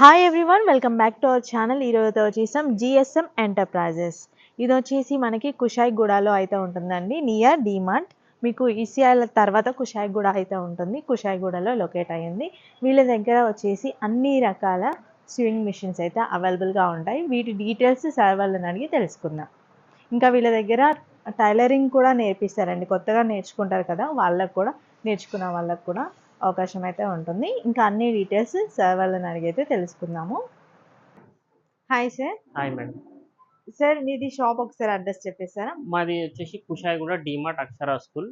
Hi everyone welcome back to our channel ఈరోజు వచ్చేసాం GSM enterprises ఇది వచ్చేసి మనకి కుషాయిగూడలో అయితే ఉంటుందండి. నియర్ డిమార్ట్ మీకు ఈసీఐల తర్వాత కుషాయిగూడ అయితే ఉంటుంది. కుషాయిగూడలో లొకేట్ అయ్యింది. వీళ్ళ దగ్గర వచ్చేసి అన్ని రకాల స్వింగ్ మిషన్స్ అయితే అవైలబుల్గా ఉంటాయి. వీటి డీటెయిల్స్ సార్ వాళ్ళని అడిగి తెలుసుకుందాం. ఇంకా వీళ్ళ దగ్గర టైలరింగ్ కూడా నేర్పిస్తారండి. కొత్తగా నేర్చుకుంటారు కదా వాళ్ళకు కూడా నేర్చుకున్న వాళ్ళకు కూడా. అవకాశం అయితే ఉంటుంది. ఇంకా అన్ని డీటెయిల్స్ సార్ వాళ్ళని అడిగైతే తెలుసుకుందాము. Hi sir hi madam sir మీది షాప్ ఒకసారి అడ్రస్ చెప్పేస్తారా? మాది వచ్చేసి కుషాయిగూడ డిమార్ట్ అక్షర స్కూల్.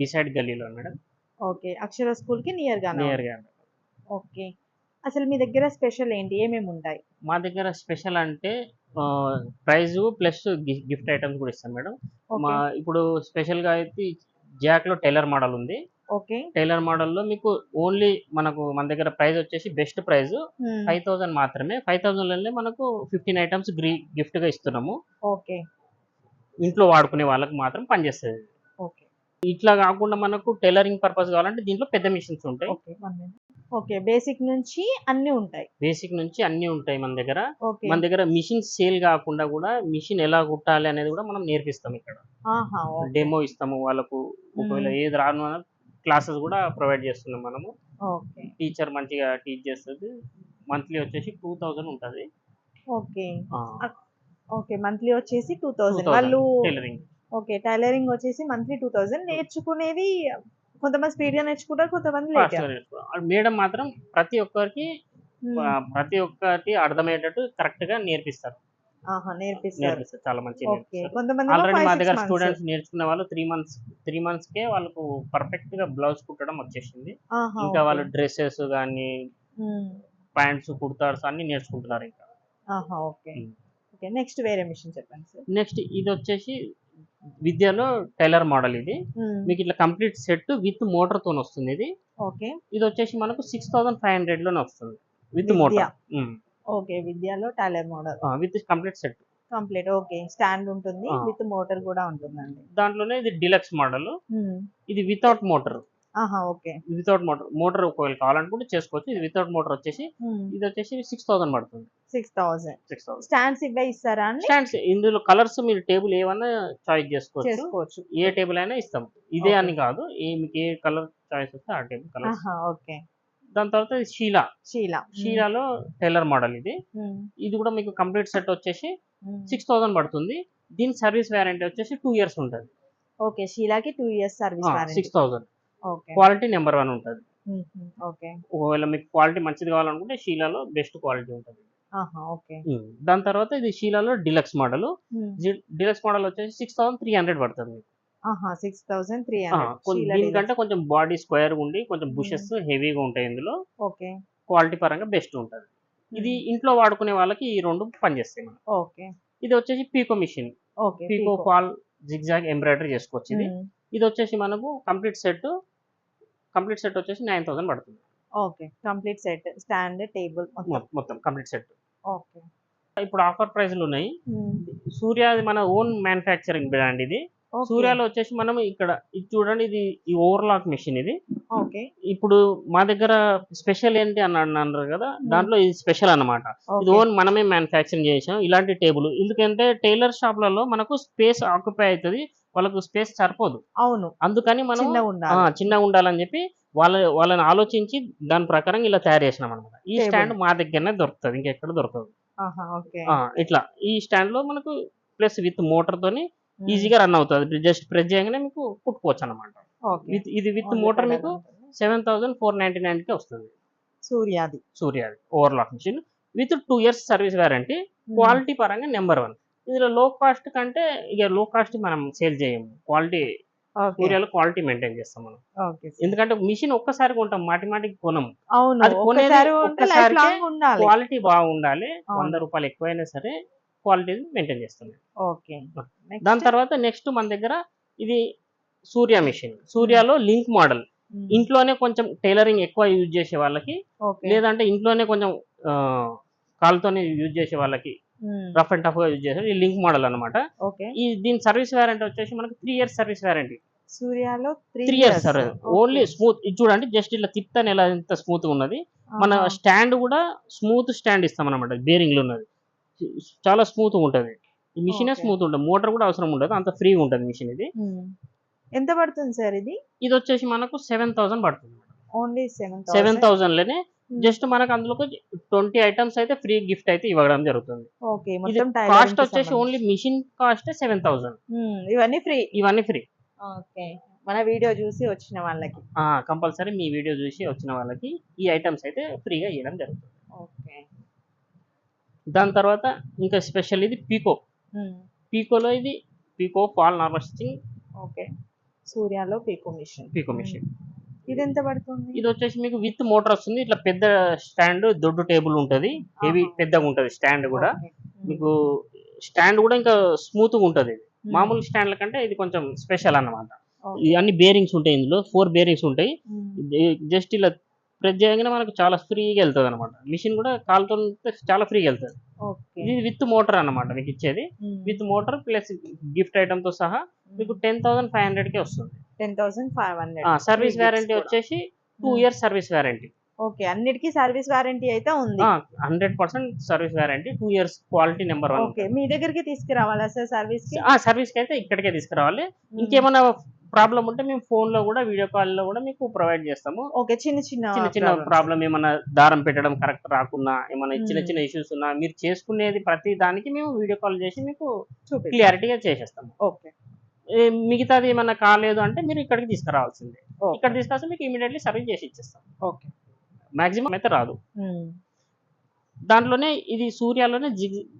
బిసైడ్ గల్లీలో మేడం ఓకే అక్షర స్కూల్కి నియర్గా నియర్గా ఓకే అసలు మీ దగ్గర స్పెషల్ ఏంటి? ఏమేమి ఉంటాయి? మా దగ్గర స్పెషల్ అంటే ప్రైజ్ ప్లస్ గిఫ్ట్ ఐటమ్స్ కూడా ఇస్తాం మేడం మా ఇప్పుడు స్పెషల్గా అయితే జాక్లో టైలర్ మోడల్ ఉంది. ఓకే. టైలర్ మోడల్లో మీకు ఓన్లీ మనకు మన దగ్గర ప్రైస్ వచ్చేసి బెస్ట్ ప్రైస్ ఫైవ్ థౌసండ్ మాత్రమే. ఫైవ్ థౌసండ్లోనే మనకు ఫిఫ్టీన్ ఐటమ్స్ గ్రీ గిఫ్ట్గా ఇస్తున్నాము. ఓకే. ఇంట్లో వాడుకునే వాళ్ళకి మాత్రం పనిచేస్తుంది. ఓకే. ఇట్లా కాకుండా మనకు టైలరింగ్ పర్పస్ కావాలంటే దీంట్లో పెద్ద మిషన్స్ ఉంటాయి. ఓకే ఓకే బేసిక్ నుంచి అన్నీ ఉంటాయి. బేసిక్ నుంచి అన్ని ఉంటాయి మన దగ్గర. మన దగ్గర మిషన్ సేల్ కాకుండా కూడా మిషన్ ఎలా కుట్టాలి అనేది కూడా మనం నేర్పిస్తాం ఇక్కడ. డెమో ఇస్తాము వాళ్ళకు. ఒకవేళ ఏది రాను క్లాసెస్ కూడా ప్రొవైడ్ చేస్తున్నాం మనము. టీచర్ మంచిగా టీచ్ చేస్తుంది. మంత్లీ వచ్చేసి టూ థౌజండ్ ఉంటుంది. ఓకే. ఓకే మంత్లీ వచ్చేసి టూ థౌజండ్ 2000 వాళ్ళు టైలరింగ్. ఓకే టైలరింగ్ వచ్చేసి మంత్లీ టూ థౌజండ్ నేర్చుకునేది కొంతమంది స్పీడ్గా నేర్చుకుంటారు. కొంతమంది మేడం మాత్రం ప్రతి ఒక్కరికి ప్రతి ఒక్కటి అర్థమయ్యేటట్టు కరెక్ట్గా నేర్పిస్తారు. నేర్పిస్తారు. చాలా ఆల్రెడీ మా దగ్గర స్టూడెంట్స్ నేర్చుకున్న వాళ్ళు త్రీ మంత్స్ త్రీ మంత్స్ కే వాళ్ళకు పర్ఫెక్ట్గా బ్లౌజ్ కుట్టడం వచ్చేసింది. ఇంకా వాళ్ళు డ్రెస్సెస్ కానీ ప్యాంట్స్ కుర్తాస్ అన్ని నేర్చుకుంటున్నారు ఇంకా. ఓకే. నెక్స్ట్ వేరే మిషన్ చెప్పండి సార్. నెక్స్ట్ ఇది వచ్చేసి విద్యలో టైలర్ మోడల్ ఇది. మీకు ఇట్లా కంప్లీట్ సెట్ విత్ మోటార్తో వస్తుంది ఇది. ఓకే. ఇది వచ్చేసి మనకు సిక్స్ థౌసండ్ ఫైవ్ హండ్రెడ్లోనే వస్తుంది. విత్. మోటార్ ఓకే విద్యలో tailor model with complete set complete okay. Stand ఉంటుంది. విత్ మోటార్ కూడా ఉంటుందండి. దాంట్లోనే ఇది డిలక్స్ మోడల్. ఇది వితౌట్ మోటార్ ఆహా ఓకే. వితౌట్ మోటార్ మోటార్ ఒకవేళ కావాలనుకుంటే చేసుకోవచ్చు. ఇది వితౌట్ మోటార్ వచ్చేసి ఇది వచ్చేసి సిక్స్ థౌసండ్ పడుతుంది. Six thousand six thousand stands ఇవే ఇస్తారా స్టాండ్స్ ఇందులో కలర్స్ మీరు టేబుల్ ఏమన్నా చాయిస్ చేసుకోవచ్చు. చేసుకోవచ్చు. ఏ టేబుల్ అయినా ఇస్తాం. ఇదే. అని కాదు ఏ మీకు ఏ కలర్ చాయిస్ వస్తే ఆ టేబుల్ కలర్ ఓకే. దాని తర్వాత షీలా. షీలా. షీలాలో టైలర్ మోడల్ ఇది. ఇది కూడా మీకు కంప్లీట్ సెట్ వచ్చేసి. సిక్స్ థౌసండ్ పడుతుంది. దీని సర్వీస్ వ్యారంటీ వచ్చేసి టూ ఇయర్స్ ఉంటుంది. Okay షీలాకి two years service six thousand. Quality number one ఉంటుంది. ఓకే. ఒకవేళ మీకు క్వాలిటీ మంచిది కావాలనుకుంటే షీలాలో బెస్ట్ క్వాలిటీ ఉంటుంది. దాని తర్వాత ఇది షీలాలో డిలక్స్ మోడల్. డిలక్స్ మోడల్ వచ్చేసి సిక్స్ థౌసండ్ త్రీ హండ్రెడ్ పడుతుంది. సిక్స్ థౌసండ్ త్రీ దీనికంటే కొంచెం బాడీ స్క్వేర్ ఉండి కొంచెం బుషెస్ హెవీగా ఉంటాయి ఇందులో. ఓకే. క్వాలిటీ పరంగా బెస్ట్ ఉంటుంది. ఇది ఇంట్లో వాడుకునే వాళ్ళకి ఈ రెండు పనిచేస్తాయి మనం ఓకే. ఇది వచ్చేసి pico machine. Okay pico fall zigzag embroidery చేసుకోవచ్చు ఇది. ఇది వచ్చేసి మనకు కంప్లీట్ సెట్ కంప్లీట్ సెట్ వచ్చేసి నైన్ థౌసండ్ పడుతుంది. Okay complete set stand table మొత్తం. Complete set. ఓకే. ఇప్పుడు ఆఫర్ ప్రైస్లు ఉన్నాయి. సూర్య మన ఓన్ మ్యానుఫ్యాక్చరింగ్ బ్రాండ్ ఇది. సూర్యాలో వచ్చేసి మనం ఇక్కడ ఇది చూడండి ఇది ఈ ఓవర్లాక్ మిషన్ ఇది. ఓకే. ఇప్పుడు మా దగ్గర స్పెషల్ ఏంటి అని అన్నారు కదా దాంట్లో ఇది స్పెషల్ అన్నమాట. ఇది ఓన్ మనమే మ్యానుఫ్యాక్చరింగ్ చేసాం ఇలాంటి టేబుల్. ఎందుకంటే టైలర్ షాప్లలో మనకు స్పేస్ ఆక్యుపై అవుతుంది వాళ్ళకు స్పేస్ సరిపోదు. అవును. అందుకని మనం చిన్నగా ఉండాలని చెప్పి వాళ్ళ వాళ్ళని ఆలోచించి దాని ప్రకారం ఇలా తయారు చేసినాం అనమాట ఈ. స్టాండ్ మా దగ్గరనే దొరుకుతుంది ఇంకెక్కడ దొరకదు. ఇట్లా. ఈ స్టాండ్లో మనకు ప్లస్ విత్ మోటార్ తోని ఈజీగా రన్ అవుతుంది. జస్ట్ ప్రెస్ చేయగానే మీకు కుట్టుకోవచ్చు అనమాట విత్ ఇది విత్ మోటార్ మీకు సెవెన్ థౌసండ్ ఫోర్ నైన్టీ నైన్కి వస్తుంది. సూర్యాది. సూర్యాది. Overlock machine with two years service warranty quality పరంగా నెంబర్ వన్ ఇందులో లో కాస్ట్ కంటే ఇక లో కాస్ట్ మనం సేల్ చేయము. క్వాలిటీ ఓకే సూర్యాలో క్వాలిటీ మెయింటైన్ చేస్తాం మనం. ఎందుకంటే మిషన్ ఒక్కసారి కొంటాం మాటి మాటికి కొనం అది కొనేది ఒక్కసారి క్వాలిటీ బాగుండాలి. వంద రూపాయలు ఎక్కువైనా సరే క్వాలిటీ మెయింటైన్ చేస్తాం ఓకే దాని తర్వాత నెక్స్ట్ మన దగ్గర ఇది సూర్య మిషన్ సూర్యలో లింక్ మోడల్ ఇంట్లోనే కొంచెం టైలరింగ్ ఎక్కువ యూజ్ చేసే వాళ్ళకి లేదంటే ఇంట్లోనే కొంచెం కాలుతోనే యూజ్ చేసే వాళ్ళకి రఫ్ అండ్ టఫ్గా యూజ్ చేసే ఈ లింక్ మోడల్ అన్నమాట. ఓకే ఈ దీని సర్వీస్ వారంటీ వచ్చేసి మనకి three years service warranty సూర్యాలో three years service only smooth ఇది చూడండి జస్ట్ ఇట్లా తిప్తాను ఎలా ఎంత స్మూత్ ఉన్నది. మన. స్టాండ్ కూడా స్మూత్ స్టాండ్ ఇస్తాం అనమాట బేరింగ్లో ఉన్నది. చాలా స్మూత్ ఉంటది. ఈ మిషన్. స్మూత్ ఉంటుంది. మోటార్ కూడా అవసరం ఉండదు. అంత ఫ్రీగా ఉంటుంది మిషన్ ఇది. ఎంత పడుతుంది సార్ ఇది? ఇది వచ్చేసి మనకు సెవెన్ థౌసండ్ పడుతుంది ఓన్లీ సెవెన్ సెవెన్ థౌసండ్లోనే. జస్ట్ మనకు అందులో ట్వంటీ ఐటమ్స్ అయితే ఫ్రీ గిఫ్ట్ అయితే ఇవ్వడం జరుగుతుంది. కాస్ట్ వచ్చేసి only machine cost seven thousand ఇవన్నీ ఫ్రీ ఇవన్నీ ఫ్రీ ఓకే మన వీడియో చూసి వచ్చిన వాళ్ళకి. కంపల్సరీ మీ వీడియో చూసి వచ్చిన వాళ్ళకి ఈ ఐటమ్స్ అయితే ఫ్రీగా ఇవ్వడం జరుగుతుంది. దాని తర్వాత ఇంకా స్పెషల్ ఇది పీకో. పీకోలో ఇది pico fall normal stitching okay. సూర్యాలో పీకో machine. Pico machine. ఇది ఎంత పడుతుంది? ఇది వచ్చేసి మీకు విత్ మోటార్ వస్తుంది. ఇట్లా పెద్ద స్టాండ్ దొడ్డు టేబుల్ ఉంటది. హెవీ. పెద్దగా ఉంటది స్టాండ్ కూడా. Okay. మీకు స్టాండ్ కూడా ఇంకా స్మూత్గా ఉంటది ఇది. Hmm. మామూలు స్టాండ్ల కంటే ఇది కొంచెం స్పెషల్ అన్నమాట. అన్ని బేరింగ్స్ ఉంటాయి ఇందులో. ఫోర్ బేరింగ్స్ ఉంటాయి. Hmm. జస్ట్ ఇలా ప్రెస్ చేయగానే మనకు చాలా ఫ్రీగా వెళ్తుంది అనమాట మిషన్ కూడా కాలుతో చాలా ఫ్రీగా వెళ్తుంది. ఇది విత్ మోటార్ అన్నమాట మీకు ఇచ్చేది. విత్ మోటార్ ప్లస్ గిఫ్ట్ ఐటమ్తో సహా మీకు టెన్ థౌసండ్ ఫైవ్ హండ్రెడ్కి వస్తుంది. Ten thousand five hundred. Service warranty వచ్చేసి two years service warranty okay అన్నిటికీ సర్వీస్ వారంటీ అయితే ఉంది. Hundred percent service warranty two years quality number one okay మీ దగ్గరికి తీసుకురావాలా సార్ సర్వీస్కి సర్వీస్కి అయితే ఇక్కడికే తీసుకురావాలి. ఇంకేమైనా ప్రాబ్లం ఉంటే మేము ఫోన్లో కూడా వీడియో కాల్లో కూడా మీకు ప్రొవైడ్ చేస్తాము. ఓకే చిన్న చిన్న చిన్న చిన్న. ప్రాబ్లం ఏమైనా దారం పెట్టడం కరెక్ట్ రాకున్నా ఏమైనా చిన్న Hmm. చిన్న ఇష్యూస్ ఉన్నా మీరు చేసుకునేది ప్రతి దానికి మేము వీడియో కాల్ చేసి మీకు క్లియారిటీగా చేసేస్తాము. ఓకే. మిగతాది ఏమన్నా కాలేదు అంటే మీరు ఇక్కడికి తీసుకురావాల్సిందే. ఇక్కడ తీసుకొస్తే మీకు ఇమీడియట్లీ సర్వీస్ చేసి ఇచ్చేస్తాం. ఓకే. మాక్సిమం అయితే రాదు. ఉమ్. దాంట్లోనే ఇది సూర్యాలోనే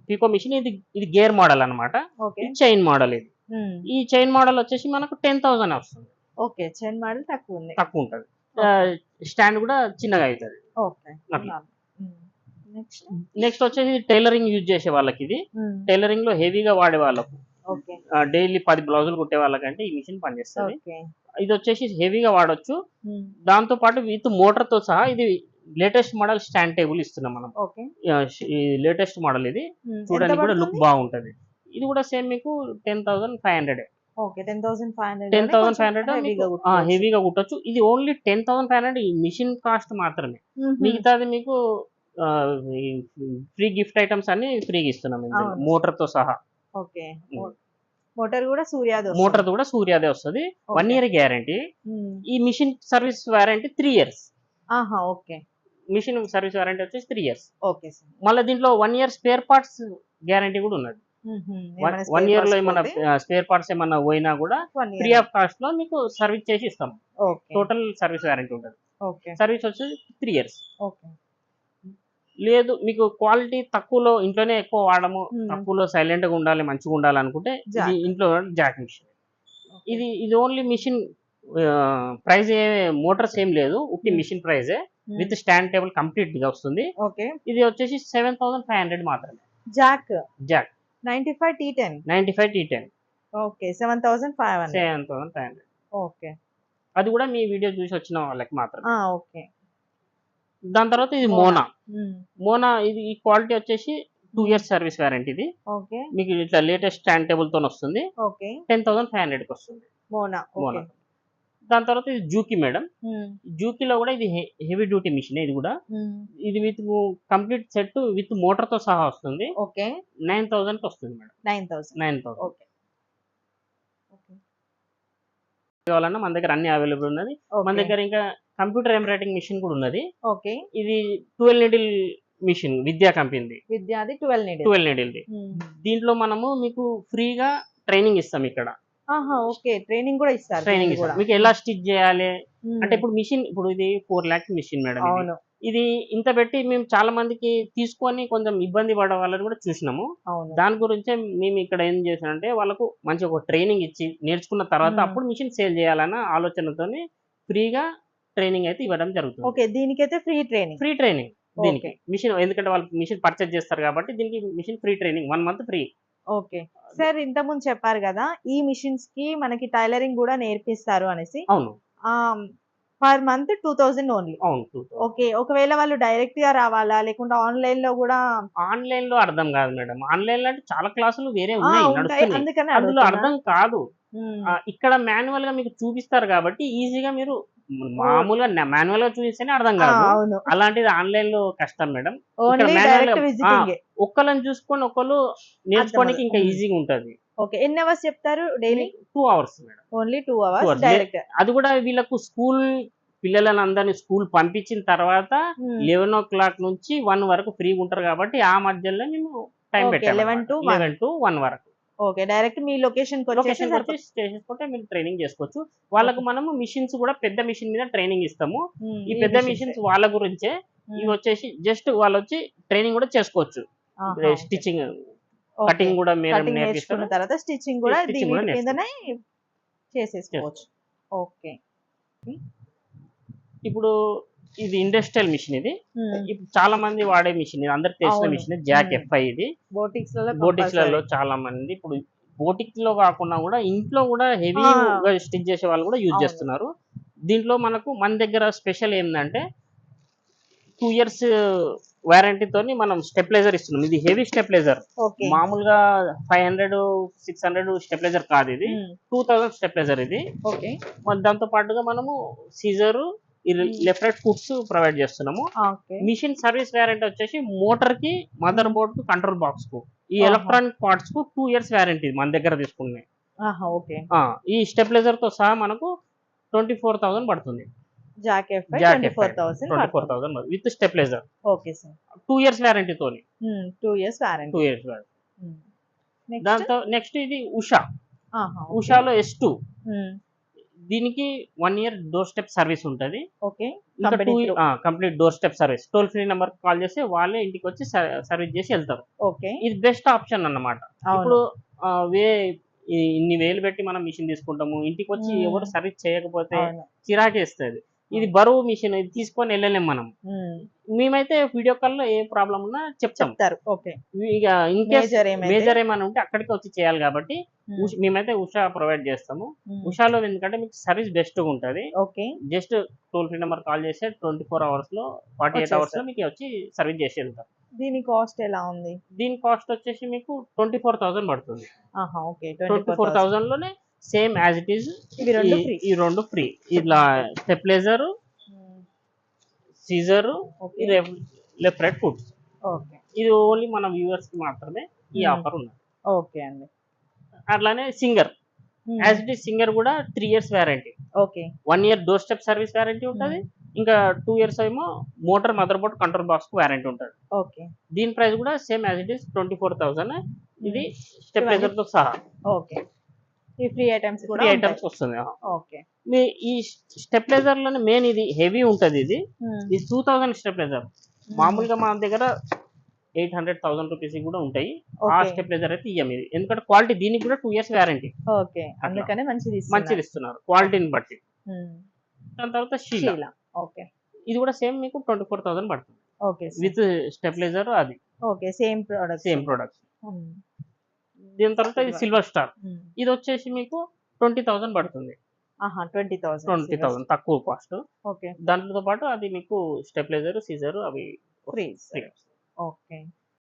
పికో మిషన్ ఇది ఇది గేర్ మోడల్ ఇది చైన్ మోడల్ ఇది. ఈ చైన్ మోడల్ వచ్చేసి మనకు టెన్ థౌసండ్ వస్తుంది. ఓకే చెన్ మోడల్ తక్కువ ఉంది తక్కువ ఉంటుంది స్టాండ్ కూడా చిన్నగా అవుతుంది. ఓకే. నెక్స్ట్ నెక్స్ట్ వచ్చేసి టైలరింగ్ యూజ్ చేసే వాళ్ళకి ఇది. టైలరింగ్లో హెవీగా వాడే వాళ్ళకు. డైలీ పది బ్లౌజులు కుట్టే వాళ్ళకంటే ఈ మిషన్ పనిచేస్తుంది. ఇది వచ్చేసి హెవీగా వాడొచ్చు. దాంతో పాటు విత్ మోటార్తో సహా ఇది లేటెస్ట్ మోడల్ స్టాండ్ టేబుల్ ఇస్తున్నాం మనం. లేటెస్ట్ మోడల్ ఇది. చూడడానికి కూడా లుక్ బాగుంటది. ఇది కూడా సేమ్ మీకు ten thousand five hundred. Ten thousand five hundred హెవీగా కుట్టొచ్చు. ఇది only ten thousand five hundred ఈ మిషన్ కాస్ట్ మాత్రమే. మిగతాది మీకు ఫ్రీ గిఫ్ట్ ఐటమ్స్ అన్ని ఫ్రీగా ఇస్తున్నాం. మోటార్తో సహా. ఓకే. మోటార్ కూడా సూర్యాది మోటార్ కూడా సూర్యాదే వస్తుంది. One year guarantee. ఈ machine service warranty three years. ఆహా ఓకే. మిషన్ సర్వీస్ వారంటీ వచ్చేసి త్రీ ఇయర్స్. ఓకే మళ్ళీ దీంట్లో one year spare parts guarantee కూడా ఉన్నది. వన్ ఇయర్లో ఏమన్నా స్పేర్ పార్ట్స్ ఏమన్నా పోయినా కూడా ఫ్రీ ఆఫ్ కాస్ట్లో మీకు సర్వీస్ చేసి ఇస్తాం. టోటల్ సర్వీస్ వారంటీ ఉంటుంది. ఓకే. సర్వీస్ వచ్చేసి త్రీ ఇయర్స్ ఓకే. లేదు మీకు క్వాలిటీ తక్కువలో ఇంట్లోనే ఎక్కువ వాడము. తక్కువలో సైలెంట్గా ఉండాలి మంచిగా ఉండాలి అనుకుంటే. ఇంట్లో జాక్ మిషన్ ఇది ఇది ఓన్లీ మిషన్ ప్రైస్ మోటార్స్ ఏం లేదు. ఉట్టి. మిషన్ ప్రైజే విత్ స్టాండ్ టేబుల్ కంప్లీట్గా వస్తుంది. ఓకే. ఇది వచ్చేసి సెవెన్ థౌసండ్ ఫైవ్ హండ్రెడ్ మాత్రమే. Jack Jack ninety five T ten? Ninety five T ten. Okay seven thousand five hundred. Seven thousand five hundred. Okay. అది కూడా మీ వీడియో చూసి వచ్చిన వాళ్ళకి మాత్రమే. ఓకే. దాని తర్వాత ఇది. మోనా మోనా ఇది ఈ క్వాలిటీ వచ్చేసి టూ ఇయర్స్ సర్వీస్ వారంటీ ఇది. ఓకే. మీకు ఇట్లా లేటెస్ట్ స్టాండ్ టేబుల్తో వస్తుంది. ఓకే. టెన్ థౌసండ్ ఫైవ్ హండ్రెడ్కి వస్తుంది మోనా మోనా దాని తర్వాత ఇది జూకి మేడం. జూకీలో కూడా ఇది హెవీ డ్యూటీ మిషన్ ఇది కూడా. ఇది విత్ కంప్లీట్ సెట్ విత్ మోటార్తో సహా వస్తుంది. ఓకే. నైన్ థౌసండ్ వస్తుంది madam. Nine thousand. Nine thousand. కావాలన్నా మన దగ్గర అన్ని అవైలబుల్ ఉన్నది. మన దగ్గర ఇంకా కంప్యూటర్ ఎంబ్రాయిడింగ్ మిషన్ కూడా ఉన్నది. ఓకే. ఇది ట్వెల్వ్ నీడిల్ మిషన్ విద్యా కంపెనీది. విద్యాది ట్వెల్వ్ నీడ్ ట్వెల్వ్ నీడిల్ది. దీంట్లో మనము మీకు ఫ్రీగా ట్రైనింగ్ ఇస్తాం ఇక్కడ. ఓకే. ట్రైనింగ్ కూడా ఇస్తారు ట్రైనింగ్ మీకు ఎలా స్టిచ్ చేయాలి. అంటే ఇప్పుడు మిషన్ ఇప్పుడు ఇది ఫోర్ ల్యాక్స్ మిషన్ మేడం ఇది. ఇంత పెట్టి మేము చాలా మందికి తీసుకొని కొంచెం ఇబ్బంది పడే వాళ్ళని కూడా చూసినాము. దాని గురించే మేము ఇక్కడ ఏం చేసామంటే వాళ్ళకు మంచి ఒక ట్రైనింగ్ ఇచ్చి నేర్చుకున్న తర్వాత. అప్పుడు మిషన్ సేల్ చేయాలన్న ఆలోచనతోని ఫ్రీగా ట్రైనింగ్ అయితే ఇవ్వడం జరుగుతుంది. ఓకే దీనికైతే ఫ్రీ ట్రైనింగ్. ఫ్రీ ట్రైనింగ్ దీనికి. మిషన్ ఎందుకంటే వాళ్ళు మిషన్ పర్చేజ్ చేస్తారు కాబట్టి దీనికి machine free training one month free. Okay. Sir ఇంతకుముందు చెప్పారు కదా ఈ మిషన్స్కి మనకి టైలరింగ్ కూడా నేర్పిస్తారు అనేసి. అవును. Per month two thousand only. అవును. ఓకే ఒకవేళ వాళ్ళు డైరెక్ట్గా రావాలా లేకుంటే ఆన్లైన్లో కూడా ఆన్లైన్లో అర్థం కాదు మేడం. ఆన్లైన్లో అంటే చాలా క్లాసులు వేరే ఉన్నాయి అందుకని అందులో. అర్థం కాదు. ఇక్కడ మాన్యువల్గా మీకు చూపిస్తారు కాబట్టి ఈజీగా మీరు మామూలుగా మాన్యువల్గా చూస్తేనే అర్థం కాదు. అలాంటిది ఆన్లైన్లో కష్టం మేడం. ఒక్కళ్ళని చూసుకొని ఒకళ్ళు నేర్చుకోనికి ఇంకా. ఈజీగా ఉంటది. ఓకే. ఎన్ని అవర్స్ చెప్తారు daily? Two hours madam. Only two hours. Direct. అది కూడా వీళ్ళకు స్కూల్ పిల్లలని అందరినీ స్కూల్ పంపించిన తర్వాత లెవెన్ ఓ క్లాక్ నుంచి వన్ వరకు ఫ్రీగా ఉంటారు కాబట్టి ఆ మధ్యలో మేము టైం పెట్టాము 11 to 1. లెవెన్ టు వన్ వరకు. ఓకే డైరెక్ట్ మీ లొకేషన్ లొకేషన్ చేసుకుంటే మీరు ట్రైనింగ్ చేసుకోవచ్చు. వాళ్ళకు మనము మిషన్స్ కూడా పెద్ద మిషన్ మీద ట్రైనింగ్ ఇస్తాము. ఈ పెద్ద. మిషన్స్. వాళ్ళ గురించే ఇవి వచ్చేసి జస్ట్ వాళ్ళు వచ్చి ట్రైనింగ్ కూడా చేసుకోవచ్చు. స్టిచ్చింగ్. కటింగ్ కూడా మీరు నేర్చుకున్న తర్వాత స్టిచ్చింగ్ కూడా దీని చేసేసుకోవచ్చు. ఓకే. ఇప్పుడు ఇది ఇండస్ట్రియల్ మిషన్ ఇది. ఇప్పుడు చాలా మంది వాడే మిషన్ ఇది. అందరికి తెలిసిన. Machine jack Hmm. ఎఫ్ఐ ఇది. బోటిక్స్ బోటిక్స్లలో. చాలా మంది ఇప్పుడు బోటిక్స్లో కాకుండా కూడా ఇంట్లో కూడా హెవీ ఆ. స్టిచ్ చేసే వాళ్ళు కూడా యూజ్. చేస్తున్నారు. దీంట్లో మనకు మన దగ్గర స్పెషల్ ఏంటంటే టూ ఇయర్స్ తోని మనం స్టెప్లైజర్ ఇస్తున్నాం. ఇది హెవీ స్టెప్లైజర్ మామూలుగా five hundred six hundred stabilizer కాదు ఇది. టూ థౌసండ్ స్టెప్లైజర్ ఇది. దాంతో పాటుగా మనము scissor left right foots provide చేస్తున్నాము. మిషన్ సర్వీస్ వ్యారంటీ వచ్చేసి మోటార్కి మదర్ బోర్డ్కు కంట్రోల్ బాక్స్కు. ఈ. ఎలక్ట్రానిక్ పార్ట్స్కు టూ ఇయర్స్ వ్యారంటీ మన దగ్గర తీసుకున్నాయి. ఈ స్టెబిలైజర్తో సహా మనకు ట్వంటీ ఫోర్ థౌసండ్ పడుతుంది. With okay sir. Two years warranty తోని. టూ ఇయర్స్ టూ ఇయర్స్ దాంతో నెక్స్ట్ ఇది ఉషా. ఉషాలో ఎస్ టూ. దీనికి one year door step service ఉంటుంది. Okay. Complete door step service toll free number call చేస్తే వాళ్ళే ఇంటికి వచ్చి సర్వీస్ చేసి వెళ్తారు. ఓకే. ఇది బెస్ట్ ఆప్షన్ అన్నమాట. ఇప్పుడు వే ఇన్ని వేలు పెట్టి మనం మిషన్ తీసుకుంటాము. ఇంటికి వచ్చి. ఎవరు సర్వీస్ చేయకపోతే చిరాకేస్తుంది. ఇది బరువు మిషన్ ఇది తీసుకొని వెళ్ళలేం మనం. మేమైతే వీడియో కాల్లో ఏ ప్రాబ్లం ఉన్నా చెప్తాం. చెప్తారు. ఓకే. ఇక మేజర్ ఏమైనా ఉంటే అక్కడికి వచ్చి చేయాలి కాబట్టి మేమైతే ఉషా ప్రొవైడ్ చేస్తాము. ఉషాలో ఎందుకంటే మీకు సర్వీస్ బెస్ట్గా ఉంటుంది. Okay. Just toll free number call చేస్తే ట్వంటీ ఫోర్ అవర్స్లో ఫార్టీ ఎయిట్ అవర్స్లో మీకు వచ్చి సర్వీస్ చేసి వెళ్తారు దీని కాస్ట్ ఎలా ఉంది? దీని కాస్ట్ వచ్చేసి మీకు ట్వంటీ ఫోర్ థౌసండ్ పడుతుంది. Twenty four thousand. లోనే సేమ్ యాజ్ ఇట్ ఈస్ ఈ రెండు ఫ్రీ ఇట్లా stabilizer scissor left right foot okay ఇది ఓన్లీ మన వ్యూవర్స్కి మాత్రమే ఈ Hmm. ఆఫర్ ఉంది ఓకే అండి. అట్లానే Singer as it is Singer కూడా three years warranty okay one year door step service warranty ఉంటుంది ఇంకా టూ ఇయర్స్ ఏమో మోటార్ మదర్ బోర్డ్ కంట్రోల్ బాక్స్కు వ్యారంటీ ఉంటుంది. ఓకే దీని ప్రైస్ కూడా same as it is twenty four thousand ఇది స్టెప్లైజర్తో సహా. ఓకే ఈ ఫ్రీ ఐటమ్స్ కూడా. ఐటమ్స్ వస్తుంది ఓకే. మీ ఈ స్టెప్లైజర్లోనే మెయిన్ ఇది హెవీ ఉంటది ఇది. ఇది టూ థౌసండ్ స్టెప్లైజర్. మామూలుగా మన దగ్గర ఎయిట్ హండ్రెడ్ థౌసండ్ రూపీస్ కూడా ఉంటాయి. ఆ స్టెప్లైజర్ అయితే ఇయ్యం ఇది. ఎందుకంటే క్వాలిటీ దీనికి కూడా టూ ఇయర్స్ వ్యారంటీ ఓకే. అందుకనే మంచిది మంచిది ఇస్తున్నారు. క్వాలిటీని బట్టి. దాని తర్వాత షీలా ఓకే. ఇది కూడా సేమ్ మీకు ట్వంటీ ఫోర్ థౌసండ్ పడుతుంది. ఓకే విత్ స్టెప్లైజర్ అది. Okay same product same product దీని తర్వాత ఇది సిల్వర్ స్టార్ ఇది వచ్చేసి మీకు ట్వంటీ థౌసండ్ పడుతుంది. ఆహా ట్వంటీ థౌసండ్ ట్వంటీ థౌసండ్ తక్కువ కాస్ట్ ఓకే దాంట్లో పాటు అది మీకు స్టెప్లైజర్ సీజర్ అవి ఫ్రీ. ఓకే